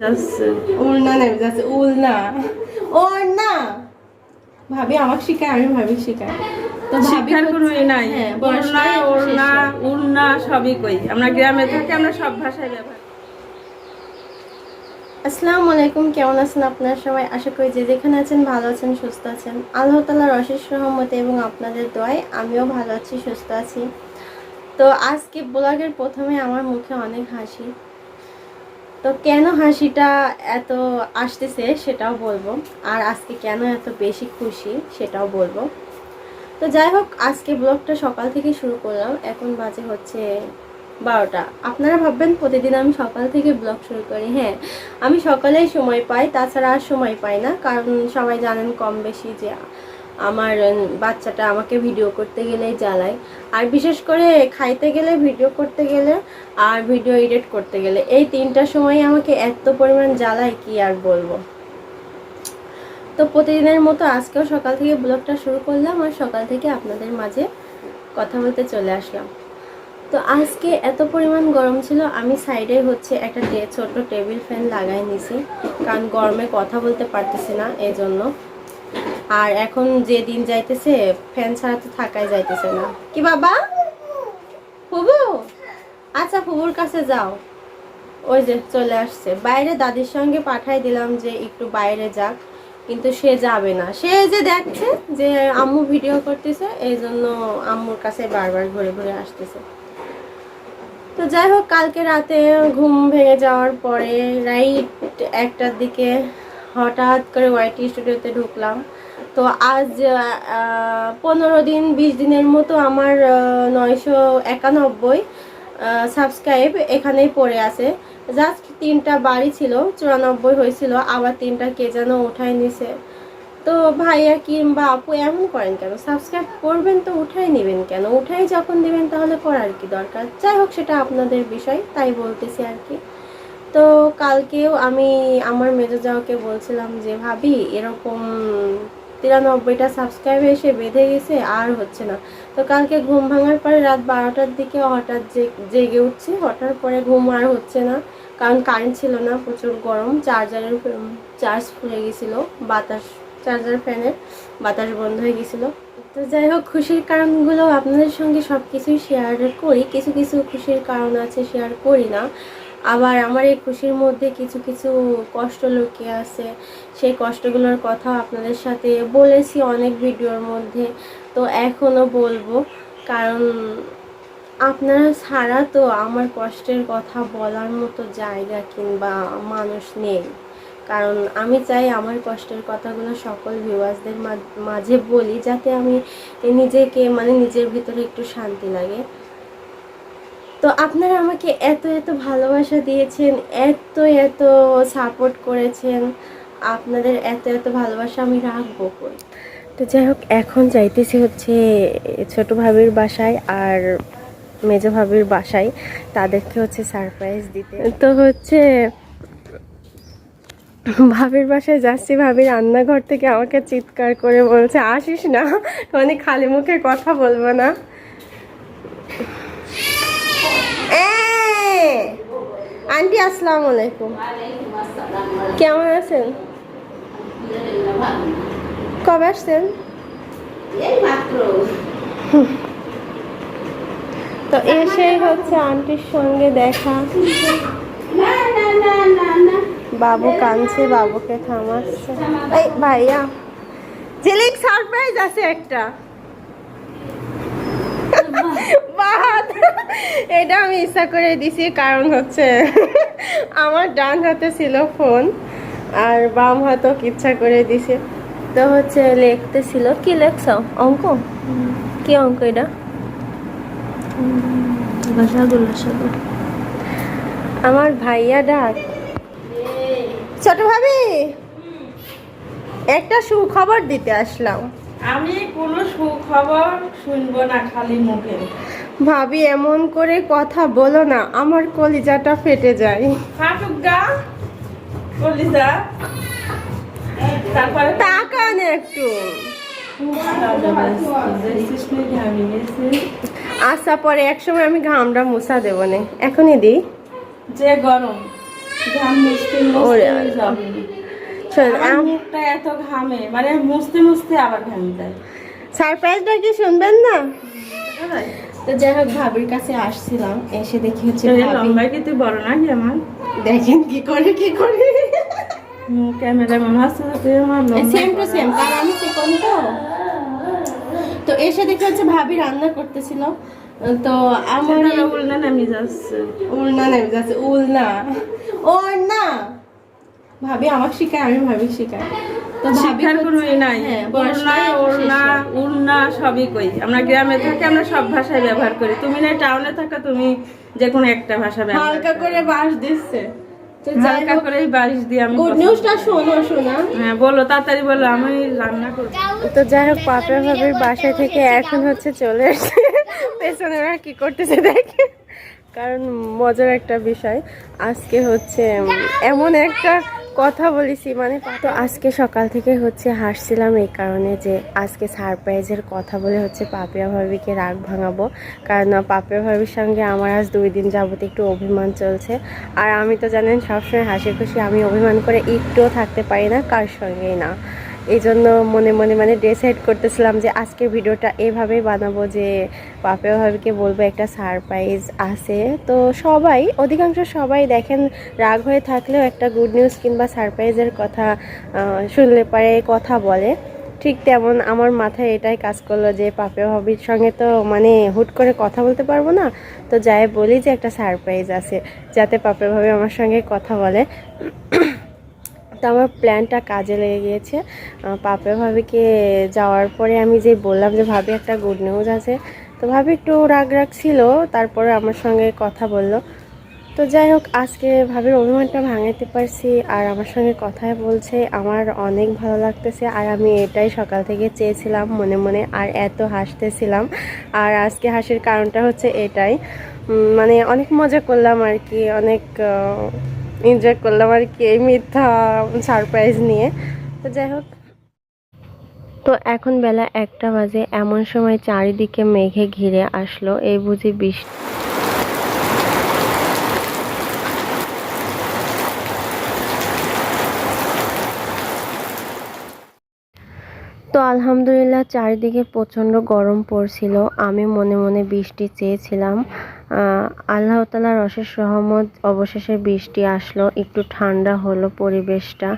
যাচ্ছে। উলনা নেমে যাচ্ছে উলনা। ওড়না ভাবি আমাকে শিখায় আমি ভাবি শিখাই তো শিক্ষার কোনো নাই। হ্যাঁ, ওড়না ওড়না উড়না সবই কই। আমরা গ্রামে থাকি আমরা সব ভাষায় ব্যবহার আসসালামু আলাইকুম কেমন আছেন আপনারা সবাই? আশা করি যে যেখানে আছেন ভালো আছেন সুস্থ আছেন। আল্লাহ তালার অশেষ রহমতে এবং আপনাদের দোয়ায় আমিও ভালো আছি সুস্থ আছি। তো আজকে ব্লগের প্রথমে আমার মুখে অনেক হাসি। তো কেন হাসিটা এত আসতেছে সেটাও বলব, আর আজকে কেন এত বেশি খুশি সেটাও বলব। তো যাই হোক, আজকে ব্লগটা সকাল থেকে শুরু করলাম, এখন বাজে হচ্ছে বারোটা। আপনারা ভাববেন, প্রতিদিন আমি সকাল থেকে ব্লগ শুরু করি। হ্যাঁ আমি সকালেই সময় পাই, তাছাড়া আর সময় পাই না, কারণ সবাই জানেন কম বেশি যে আমার বাচ্চাটা আমাকে ভিডিও করতে গেলেই জ্বালায়। আর বিশেষ করে খাইতে গেলে, ভিডিও করতে গেলে আর ভিডিও এডিট করতে গেলে, এই তিনটা সময় আমাকে এত পরিমাণ জ্বালায়, কি আর বলব? তো প্রতিদিনের মতো আজকেও সকাল থেকে ব্লগটা শুরু করলাম আর সকাল থেকে আপনাদের মাঝে কথা বলতে চলে আসলাম। তো আজকে এত পরিমাণ গরম ছিল, আমি সাইডে হচ্ছে একটা ছোট টেবিল ফ্যান লাগাই নিছি, কারণ গরমে কথা বলতে পারতেছি না, এজন্য। জন্য আর এখন যে দিন যাইতেছে, ফ্যান ছাড়া তো থাকাই যাইতেছে না। কি বাবা? ফুবু? আচ্ছা ফুবুর কাছে যাও। ওই যে চলে আসছে। বাইরে দাদির সঙ্গে পাঠাই দিলাম যে একটু বাইরে যাক, কিন্তু সে যাবে না। সে যে দেখছে যে আম্মু ভিডিও করতেছে, এই জন্য আম্মুর কাছে বারবার ঘুরে ঘুরে আসতেছে। তো যাই হোক, কালকে রাতে ঘুম ভেঙে যাওয়ার পরে রাইট একটার দিকে হঠাৎ করে ওয়াইটি স্টুডিওতে ঢুকলাম। তো আজ পনেরো দিন, বিশ দিনের মতো আমার নয়শো একানব্বই সাবস্ক্রাইব এখানেই পড়ে আছে। জাস্ট তিনটা বাড়ি ছিল, চুরানব্বই হয়েছিল, আবার তিনটা কে যেন উঠাই নিছে। তো ভাইয়া কিংবা আপু এমন করেন কেন? সাবস্ক্রাইব করবেন তো উঠাই নেবেন কেন? উঠাই যখন দিবেন তাহলে করার কি দরকার? যাই হোক, সেটা আপনাদের বিষয়, তাই বলতেছি আর কি। তো কালকেও আমি আমার মেজো যাওয়াকে বলছিলাম যে, ভাবি, এরকম তিরানব্বইটা সাবস্ক্রাইব এসে বেঁধে গেছে, আর হচ্ছে না। তো কালকে ঘুম ভাঙার পরে রাত বারোটার দিকে হঠাৎ জেগে উঠছি, হঠাৎ পরে ঘুম আর হচ্ছে না, কারণ কারেন্ট ছিল না, প্রচুর গরম চার্জারের চার্জ ফুলে গেছিল, বাতাস চার্জার ফ্যানের বাতাস বন্ধ হয়ে গেছিল। তো যাই হোক, খুশির কারণগুলো আপনাদের সঙ্গে সব কিছুই শেয়ার করি, কিছু কিছু খুশির কারণ আছে শেয়ার করি না। আবার আমার এই খুশির মধ্যে কিছু কিছু কষ্ট লুকিয়ে আছে। সেই কষ্টগুলোর কথা আপনাদের সাথে বলেছি অনেক ভিডিওর মধ্যে। তো এখনও বলব, কারণ আপনারা ছাড়া তো আমার কষ্টের কথা বলার মতো জায়গা কিংবা মানুষ নেই। কারণ আমি চাই আমার কষ্টের কথাগুলো সকল ভিউয়ার্সদের মাঝে বলি, যাতে আমি নিজেকে মানে নিজের ভিতরে একটু শান্তি লাগে। তো আপনারা আমাকে এত এত ভালোবাসা দিয়েছেন এত এত সাপোর্ট করেছেন। আপনাদের এত এত ভালোবাসা আমি রাখব কই? তো যাই হোক এখন যাইতেছি হচ্ছে ছোট ভাবির বাসায় আর মেজো ভাবির বাসায়। তাদেরকে হচ্ছে সারপ্রাইজ দিতে। তো হচ্ছে ভাবির বাসায় যাচ্ছি ভাবি রান্নাঘর থেকে আমাকে চিৎকার করে বলছে আসিস না? মানে খালি মুখে কথা বলব না এই, আন্টি আসসালামু আলাইকুম। কেমন আছেন? কবে আসছেন? তো এসেই হচ্ছে আন্টির সঙ্গে দেখা। বাবু কাঁদছে বাবুকে থামাচ্ছে। এই ভাইয়া ঝিলিক সারপ্রাইজ আছে একটা। এটা আমি ইচ্ছা করে দিছি, কারণ হচ্ছে আমার ডান হাতে ছিল ফোন আর বাম হাতও ইচ্ছা করে দিছে। তো হচ্ছে লিখতে ছিল, কি লেখছ, অঙ্ক? কি অঙ্ক এটা? আমার ভাইয়া ডাক। ছোট ভাবি, একটা সুখবর দিতে আসলাম। আমি কোনো সুখবর শুনব না খালি মুখে। ভাবি এমন করে কথা বলো না আমার কলিজাটা ফেটে যায়। ফাটুক গা কলিজা। তারপরে তাকান একটু। আচ্ছা পরে এক সময় আমি ঘামটা মুছা দেবো নে। এখনই দিই। যে গরম ঘাম মুছতে ওরে মুখটা এত ঘামে মানে মুছতে মুছতে আবার ঘাম যায়। সারপ্রাইজটা কি শুনবেন না? তো যাই হোক ভাবির কাছে আসছিলাম এসে দেখি হচ্ছে এই ভাবি। লম্বা কি বড় আমার? দেখেন কি করে কি করে? ক্যামেরা মনে হচ্ছে যে তুই আমার লম্বা সেম টু বড়। সেম কারণ আমি চিকন তো তো এসে দেখি হচ্ছে ভাবি রান্না করতেছিল। তো আমার উল্টা নামি যাচ্ছে। উলনা নেমে যাচ্ছে উলনা। ওর না! ভাবি আমাকে শিখায় আমি ভাবি শিখাই তো শিক্ষার হচ্ছে- কোনো ই নাই হ্যাঁ, ওড়না উড়না সবই কই। আমরা গ্রামে থাকি আমরা সব ভাষায় ব্যবহার করি। তুমি না টাউনে থাকো তুমি যে কোনো একটা ভাষা ব্যবহার হালকা করে। বাস দিচ্ছে। হালকা হোক করেই দিয়ে আমি গুড নিউজটা শোনো শোনা। হ্যাঁ বলো তাড়াতাড়ি বলো আমি রান্না করব। তো যাই হোক পাপড়া ভাবির বাসা থেকে এখন হচ্ছে চলে এসে পেছনে ওরা কি করতেছে দেখে। কারণ মজার একটা বিষয়। আজকে হচ্ছে এমন একটা কথা বলেছি মানে তো আজকে সকাল থেকে হচ্ছে হাসছিলাম এই কারণে যে আজকে সারপ্রাইজের কথা বলে হচ্ছে পাপিয়া ভাবিকে রাগ ভাঙাবো। কারণ পাপিয়া ভাবির সঙ্গে আমার আজ দুই দিন যাবত একটু অভিমান চলছে। আর আমি তো জানেন সবসময় হাসি খুশি আমি অভিমান করে একটুও থাকতে পারি না কার সঙ্গেই না। এই জন্য মনে মনে মানে ডিসাইড করতেছিলাম যে আজকের ভিডিওটা এভাবেই বানাবো যে পাপে ভাবিকে বলব একটা সারপ্রাইজ আছে। তো সবাই, অধিকাংশ সবাই দেখেন রাগ হয়ে থাকলেও একটা গুড নিউজ কিংবা সারপ্রাইজের কথা শুনলে পারে, কথা বলে। ঠিক তেমন আমার মাথায় এটাই কাজ করল যে পাপে ভাবির সঙ্গে তো মানে হুট করে কথা বলতে পারব না। তো যাই বলি যে একটা সারপ্রাইজ আছে, যাতে পাপে ভাবি আমার সঙ্গে কথা বলে। আমার প্ল্যানটা কাজে লেগে গিয়েছে। পাপে ভাবিকে যাওয়ার পরে আমি যে বললাম যে, ভাবি, একটা গুড নিউজ আছে। তো ভাবি একটু রাগ রাগ ছিল তারপরে আমার সঙ্গে কথা বলল। তো যাই হোক, আজকে ভাবির অভিমানটা ভাঙাইতে পারছি আর আমার সঙ্গে কথাই বলছে, আমার অনেক ভালো লাগতেছে আর আমি এটাই সকাল থেকে চেয়েছিলাম, মনে মনে আর এত হাসতেছিলাম। আর আজকে হাসির কারণটা হচ্ছে এটাই। মানে অনেক মজা করলাম আর কি, অনেক এনজয় করলাম আর কি এই মিথ্যা সারপ্রাইজ নিয়ে। তো যাই হোক। তো এখন বেলা একটা বাজে, এমন সময় চারিদিকে মেঘে ঘিরে আসলো এই বুঝি বৃষ্টি। তো আলহামদুলিল্লাহ চারিদিকে প্রচণ্ড গরম পড়ছিল। আমি মনে মনে বৃষ্টি চেয়েছিলাম। আল্লাহ তালার অশেষ রহমত, অবশেষে বৃষ্টি আসলো, একটু ঠান্ডা হলো পরিবেশটা।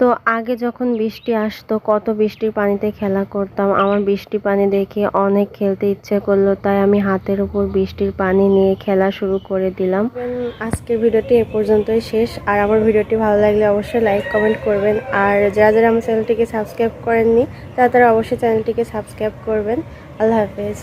তো আগে যখন বৃষ্টি আসতো, কত বৃষ্টির পানিতে খেলা করতাম। আমার বৃষ্টি পানি দেখে অনেক খেলতে ইচ্ছে করল, তাই আমি হাতের উপর বৃষ্টির পানি নিয়ে খেলা শুরু করে দিলাম। আজকের ভিডিওটি এ পর্যন্তই শেষ। আর আমার ভিডিওটি ভালো লাগলে অবশ্যই লাইক, কমেন্ট করবেন। আর যারা যারা আমার চ্যানেলটিকে সাবস্ক্রাইব করেননি, তারা তারা অবশ্যই চ্যানেলটিকে সাবস্ক্রাইব করবেন। আল্লাহ হাফেজ।